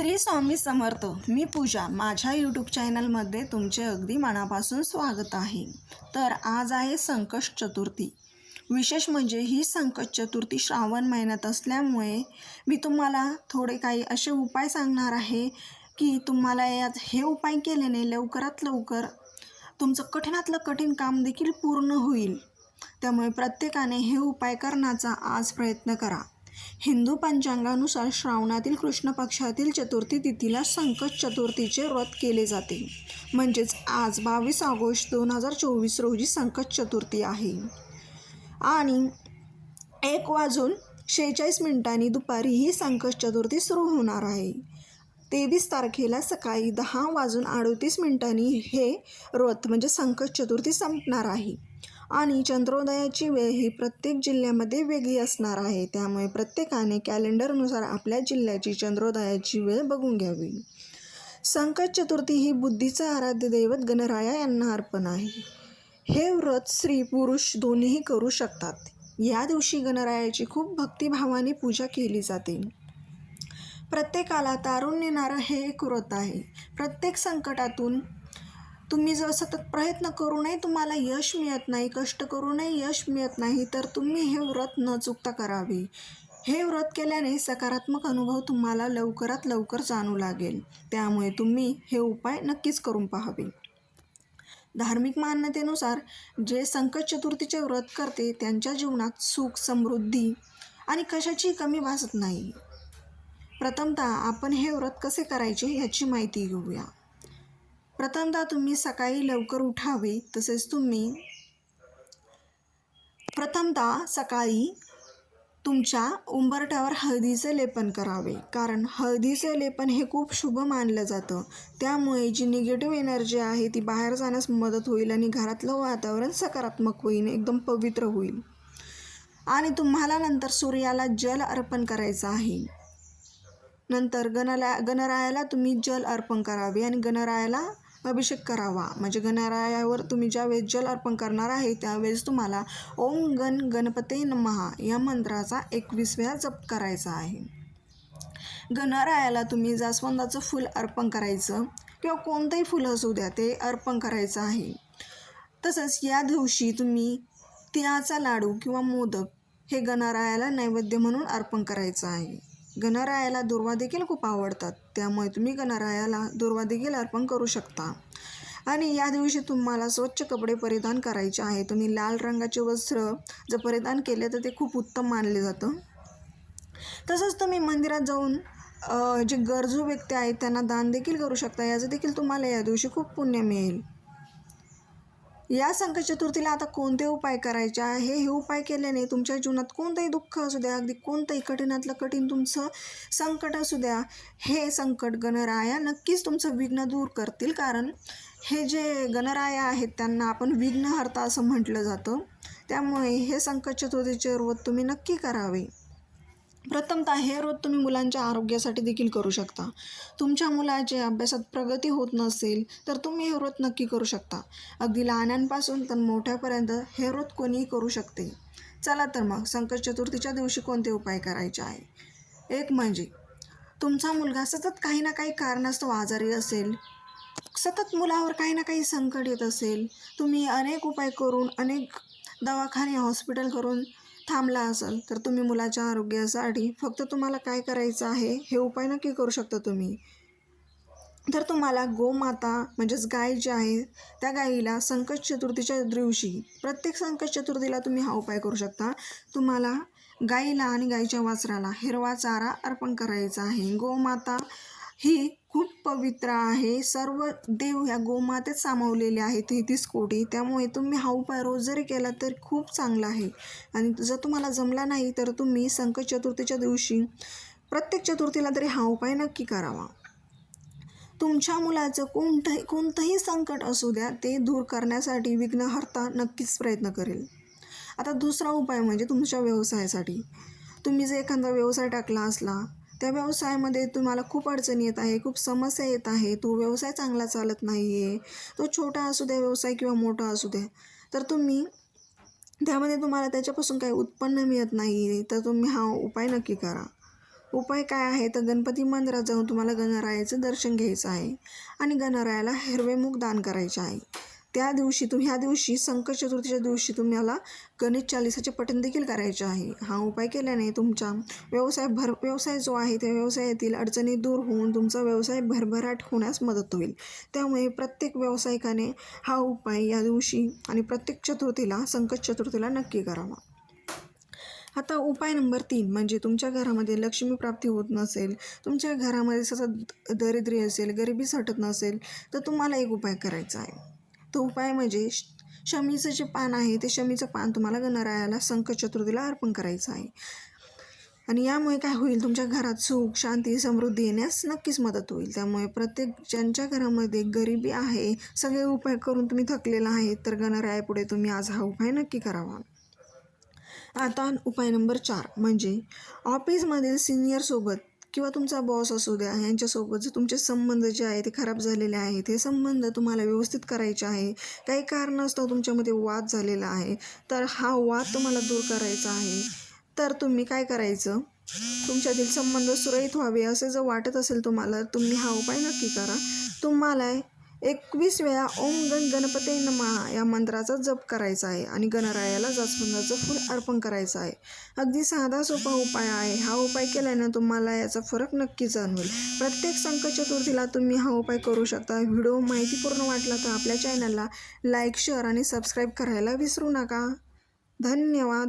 श्री स्वामी समर्थ मी पूजा माझ्या यूट्यूब चॅनलमध्ये तुमचे अगदी मनापासून स्वागत आहे. तर आज आहे संकष्ट चतुर्थी. विशेष म्हणजे ही संकट चतुर्थी श्रावण महिन्यात असल्यामुळे मी तुम्हाला थोडे काही असे उपाय सांगणार आहे की तुम्हाला यात हे उपाय केल्याने लवकरात लवकर तुमचं कठीणातलं कठीण काम देखील पूर्ण होईल. त्यामुळे प्रत्येकाने हे उपाय करण्याचा आज प्रयत्न करा. हिंदू पंचांगानुसार श्रावणातील कृष्ण पक्षातील चतुर्थी तिथीला संकट चतुर्थीचे व्रत केले जाते. म्हणजेच आज बावीस ऑगस्ट दोन हजार चोवीस रोजी संकट चतुर्थी आहे. आणि एक वाजून शेहेचाळीस मिनिटांनी दुपारी ही संकट चतुर्थी सुरू होणार आहे. तेवीस तारखेला सकाळी दहा वाजून अडतीस मिनिटांनी हे व्रत म्हणजे संकट चतुर्थी संपणार आहे. आणि चंद्रोदयाची वेळ ही प्रत्येक जिल्ह्यामध्ये वेगळी असणार आहे. त्यामुळे प्रत्येकाने कॅलेंडरनुसार आपल्या जिल्ह्याची चंद्रोदयाची वेळ बघून घ्यावी. संकट चतुर्थी ही बुद्धीचं आराध्य दैवत गणराया यांना अर्पण आहे. हे व्रत स्त्री पुरुष दोन्हीही करू शकतात. या दिवशी गणरायाची खूप भक्तिभावाने पूजा केली जाते. प्रत्येकाला तारून नेणारं हे एक व्रत आहे. प्रत्येक संकटातून तुम्ही जर सतत प्रयत्न करूनही तुम्हाला यश मिळत नाही कष्ट करूनही यश मिळत नाही तर तुम्ही हे व्रत न चुकता करावे. हे व्रत केल्याने सकारात्मक अनुभव तुम्हाला लवकरात लवकर जाणू लागेल. त्यामुळे तुम्ही हे उपाय नक्कीच करून पाहावे. धार्मिक मान्यतेनुसार जे संकट चतुर्थीचे व्रत करते त्यांच्या जीवनात सुख समृद्धी आणि कशाची कमी भासत नाही. प्रथमतः आपण हे व्रत कसे करायचे याची माहिती घेऊया. प्रथमतः तुम्ही सकाळी लवकर उठावे तसेच तुम्ही प्रथमतः सकाळी तुमच्या उंबरठ्यावर हळदीचे लेपन करावे. कारण हळदीचे लेपन हे खूप शुभ मानलं जातं. त्यामुळे जी निगेटिव्ह एनर्जी आहे ती बाहेर जाण्यास मदत होईल आणि घरातलं वातावरण सकारात्मक होईल एकदम पवित्र होईल. आणि तुम्हाला नंतर सूर्याला जल अर्पण करायचं आहे. नंतर गणला गणरायाला तुम्ही जल अर्पण करावे आणि गणरायाला अभिषेक करावा. म्हणजे गणरायावर तुम्ही ज्यावेळेस जल अर्पण करणार आहे त्यावेळेस तुम्हाला ओम गण गणपते नमहा या मंत्राचा एकवीस वेळा जप करायचा आहे. गणरायाला तुम्ही जास्वंदाचं फूल अर्पण करायचं किंवा कोणतंही फुलं असू द्या ते अर्पण करायचं आहे. तसंच या दिवशी तुम्ही तिळाचा लाडू किंवा मोदक हे गणरायाला नैवेद्य म्हणून अर्पण करायचं आहे. गणरायाला दुर्वा देखील खूप आवडतात. त्यामुळे तुम्ही गणरायाला दुर्वा देखील अर्पण करू शकता. आणि या दिवशी तुम्हाला स्वच्छ कपडे परिधान करायचे आहे. तुम्ही लाल रंगाचे वस्त्र जर परिधान केले तर ते खूप उत्तम मानले जातं. तसंच तुम्ही मंदिरात जाऊन जे गरजू व्यक्ती आहेत त्यांना दान देखील करू शकता. याचं देखील तुम्हाला या दिवशी खूप पुण्य मिळेल. या संकट चतुर्थीला आता कोणते उपाय करायचे आहे? हे उपाय केल्याने तुमच्या जीवनात कोणतंही दुःख असू द्या अगदी कोणतंही कठीणातलं कठीण तुमचं संकट असू द्या हे संकट गणराया नक्कीच तुमचं विघ्न दूर करतील. कारण हे जे गणराया आहेत त्यांना आपण विघ्नहर्ता असं म्हटलं जातं. त्यामुळे हे संकट चतुर्थीचे व्रत तुम्ही नक्की करावे. प्रथमतः हे रोज तुम्ही मुलांच्या आरोग्यासाठी देखील करू शकता. तुमच्या मुलाचे अभ्यासात प्रगती होत नसेल तर तुम्ही हे व्रत नक्की करू शकता. अगदी लहानांपासून तर मोठ्यापर्यंत हे व्रत कोणीही करू शकते. चला तर मग संकट चतुर्थीच्या दिवशी कोणते उपाय करायचे आहे? एक म्हणजे तुमचा मुलगा सतत काही ना काही कारणास्तव आजारी असेल सतत मुलावर काही ना काही संकट येत असेल तुम्ही अनेक उपाय करून अनेक दवाखाने हॉस्पिटल करून थांबला असाल तर तुम्ही मुलाच्या आरोग्यासाठी फक्त तुम्हाला काय करायचं आहे हे उपाय नक्की करू शकता तुम्ही. तर तुम्हाला गोमाता म्हणजेच गाय जी आहे त्या गाईला संकट चतुर्थीच्या दिवशी प्रत्येक संकट चतुर्थीला तुम्ही हा उपाय करू शकता. तुम्हाला गाईला आणि गाईच्या वासराला हिरवा चारा अर्पण करायचा आहे. गोमाता ही खूप पवित्र आहे. सर्व देव ह्या गोमातेत सामावलेले आहेत. तेहतीस कोटी. त्यामुळे तुम्ही हा उपाय रोज जरी केला तर खूप चांगला आहे. आणि जर तुम्हाला जमला नाही तर तुम्ही संकट चतुर्थीच्या दिवशी प्रत्येक चतुर्थीला तरी हा उपाय नक्की करावा. तुमच्या मुलाचं कोणतंही कोणतंही संकट असू द्या ते दूर करण्यासाठी विघ्नहर्ता नक्कीच प्रयत्न करेल. आता दुसरा उपाय म्हणजे तुमच्या व्यवसायासाठी. तुम्ही जर एखादा व्यवसाय टाकला असला त्या व्यवसायामध्ये तुम्हाला खूप अडचणी येत आहे खूप समस्या येत आहे. तो व्यवसाय चांगला चालत नाही आहे तो छोटा असू द्या व्यवसाय किंवा मोठा असू द्या. तर तुम्ही त्यामध्ये तुम्हाला त्याच्यापासून काही उत्पन्न मिळत नाही तर तुम्ही हा उपाय नक्की करा. उपाय काय आहे? तर गणपती मंदिरात जाऊन तुम्हाला गणरायाचं दर्शन घ्यायचं आहे आणि गणरायाला हिरवे मूग दान करायचे आहे. त्या दिवशी तुम्ही ह्या दिवशी संकट चतुर्थीच्या दिवशी तुम्हाला गणेश चालिसाचे पठण देखील करायचे आहे. हा उपाय केल्याने तुमचा व्यवसाय भर व्यवसाय जो आहे त्या व्यवसायातील अडचणी दूर होऊन तुमचा व्यवसाय भरभराट होण्यास मदत होईल. त्यामुळे प्रत्येक व्यावसायिकाने हा उपाय या दिवशी आणि प्रत्येक चतुर्थीला संकट चतुर्थीला नक्की करावा. आता उपाय नंबर तीन म्हणजे तुमच्या घरामध्ये लक्ष्मी प्राप्ती होत नसेल तुमच्या घरामध्ये सतत दरिद्री असेल गरिबी सटत नसेल तर तुम्हाला एक उपाय करायचा आहे. तो उपाय म्हणजे श- शमीचं जे पान आहे ते शमीचं पान तुम्हाला गणरायाला संकट चतुर्थीला अर्पण करायचं आहे. आणि यामुळे काय होईल? तुमच्या घरात सुख शांती समृद्धी येण्यास नक्कीच मदत होईल. त्यामुळे प्रत्येक ज्यांच्या घरामध्ये गरिबी आहे सगळे उपाय करून तुम्ही थकलेला आहे तर गणरायापुढे तुम्ही आज हा उपाय नक्की करावा. आता उपाय नंबर चार म्हणजे ऑफिसमधील सिनियरसोबत किंवा तुमचा बॉस असू द्या यांच्यासोबत जे तुमचे संबंध जे आहे ते खराब झालेले आहेत हे संबंध तुम्हाला व्यवस्थित करायचे आहे काही कारणास्तव तुमच्यामध्ये वाद झालेला आहे तर हा वाद तुम्हाला दूर करायचा आहे तर तुम्ही काय करायचं? तुमच्यातील संबंध सुरळीत व्हावे असे जर वाटत असेल तुम्हाला तुम्ही हा उपाय नक्की करा. तुम्हाला एकवीस वेळा ओम गण गणपते नमा या मंत्राचा जप करायचा आहे आणि गणरायाला जास्वंदाचं फूल अर्पण करायचं आहे. अगदी साधा सोपा उपाय आहे. हा उपाय केल्यानं तुम्हाला याचा फरक नक्की जाणवेल. प्रत्येक संक चतुर्थीला तुम्ही हा उपाय करू शकता. व्हिडिओ माहितीपूर्ण वाटला तर आपल्या चॅनलला लाईक शेअर आणि सबस्क्राईब करायला विसरू नका. धन्यवाद.